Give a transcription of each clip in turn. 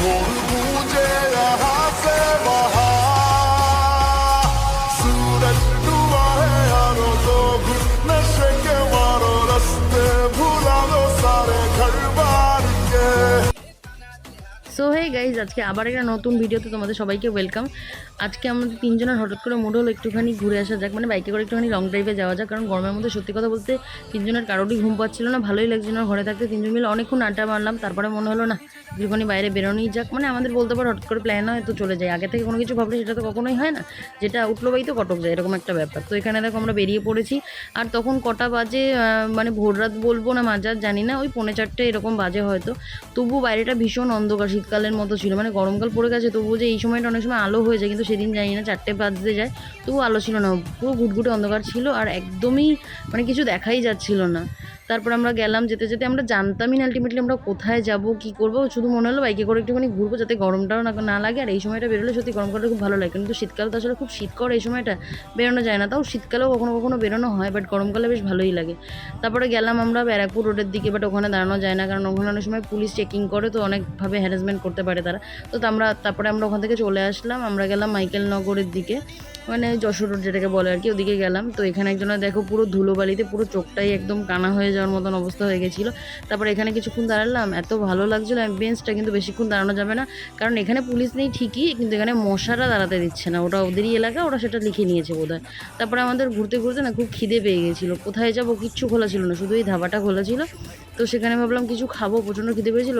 for so hey guys আজকে আবার একটা নতুন ভিডিওতে তোমাদের সবাইকে ওয়েলকাম আজকে আমাদের তিনজনের হঠাৎ করে মুড হলো একটুখানি ঘুরে আসা যাক মানে বাইকে করে একটুখানি লং ড্রাইভে যাওয়া যাক, কারণ গরমের মধ্যে সত্যি কথা বলতে তিনজনের কারোরই ঘুম পাচ্ছিল না, ভালোই লাগছিল না ঘরে থাকতে। তিনজন মিলে অনেকক্ষণ আড্ডা মারলাম, তারপরে মনে হলো, না, একটুখানি বাইরে বেরোনোই যাক। মানে আমাদের বলতে পারো হঠাৎ করে প্ল্যান হয় তো চলে যায়। আগে থেকে কোনো কিছু ভাবলে সেটা তো কখনোই হয় না, যেটা উঠল বাই তো কটক যায়, এরকম একটা ব্যাপার। তো এখানে দেখো আমরা বেরিয়ে পড়েছি, আর তখন কটা বাজে মানে ভোর রাত বলব না মাঝার জানি না, ওই পৌনে চারটে এরকম বাজে হয়তো। তবু বাইরেটা ভীষণ অন্ধকার শীতকালের মতো ছিল। মানে গরমকাল পড়ে গেছে, তবুও যে এই সময়টা অনেক সময় আলো হয়ে যায়, কিন্তু সেদিন জানি না, চারটে বাজতে যায়, তবুও আলো ছিল না। পুরো ঘুটঘুটে অন্ধকার ছিল আর একদমই মানে কিছু দেখাই যাচ্ছিল না। তারপর আমরা গেলাম যেতে যেতে আমরা জানতামই না আলটিমেটলি আমরা কোথায় যাব, কি করব। শুধু মনে হলো বাইকে করে একটুখানি ঘুরবো যাতে গরমটাও না না লাগে। আর এই সময়টা বেরোলে সত্যি গরমকালটা খুব ভালো লাগে। কিন্তু শীতকাল তো আসলে খুব শীত করে এই সময়টা, বেরোনো যায় না। তাও শীতকালেও কখনো কখনো বেরোনো হয় বাট গরমকালে বেশ ভালোই লাগে। তারপরে গেলাম আমরা ব্যারাকপুর রোডের দিকে বাট ওখানে দাঁড়ানো যায় না। কারণ ওখানে অনেক সময় পুলিশ চেকিং করে, তো অনেকভাবে হ্যারাসমেন্ট করতে পারে তারা। তো তা আমরা, তারপরে আমরা ওখান থেকে চলে আসলাম। আমরা গেলাম মাইকেল নগরের দিকে। মানে যশোর রোড যেটাকে বলে আর কি, ওদিকে গেলাম। তো এখানে একজনের দেখো পুরো ধুলোবালিতে পুরো চোখটাই একদম কানা হয়ে যাওয়ার মতন অবস্থা হয়ে গেছিল। তারপরে এখানে কিছুক্ষণ দাঁড়ালাম, এত ভালো লাগছিল বেঞ্চটা কিন্তু বেশিক্ষণ দাঁড়ানো যাবে না। কারণ এখানে পুলিশ নেই ঠিকই, কিন্তু এখানে মশারা দাঁড়াতে দিচ্ছে না। ওটা ওদেরই এলাকা, ওরা সেটা লিখে নিয়েছে বোধ হয় তারপরে আমাদের ঘুরতে ঘুরতে না খুব খিদে পেয়ে গেছিল। কোথায় যাব কিচ্ছু খোলা ছিল না, শুধু এই ধাবাটা খোলা ছিল। তো সেখানে ভাবলাম কিছু খাব, প্রচণ্ড খিদে পেয়েছিল।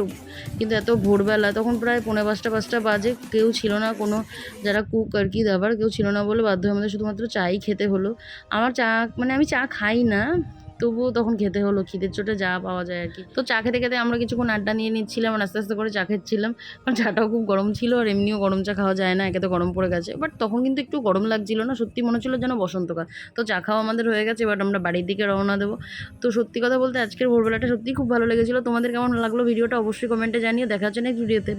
কিন্তু এত ভোরবেলা, তখন প্রায় পনেরো পাঁচটা পাঁচটা বাজে, কেউ ছিল না, কোনো যারা কুক আর কি দাবার, কেউ ছিল না বলে বাধ্য হয়ে আমাদের শুধুমাত্র চাই খেতে হলো। আমার চা মানে আমি চা খাই না তবুও তখন খেতে হলো, খিদের চোটে যা পাওয়া যায় আর কি। তো চা খেতে খেতে আমরা কিছুক্ষণ আড্ডা নিয়ে নিচ্ছিলাম, আর আস্তে আস্তে করে চা খেচ্ছিলাম। কারণ চাটাও খুব গরম ছিল, আর এমনিও গরম চা খাওয়া যায় না, একে তো গরম পড়ে গেছে। বাট তখন কিন্তু একটু গরম লাগছিল না, সত্যি মনে হচ্ছিল যেন বসন্তকাল। তো চা খাওয়া আমাদের হয়ে গেছে বাট আমরা বাড়ির দিকে রওনা দেবো। তো সত্যি কথা বলতে আজকের ভোরবেলাটা সত্যিই খুব ভালো লেগেছিলো। তোমাদের কেমন লাগল ভিডিওটা অবশ্যই কমেন্টে জানিয়ে দেখা হচ্ছে নেক্সট ভিডিওতে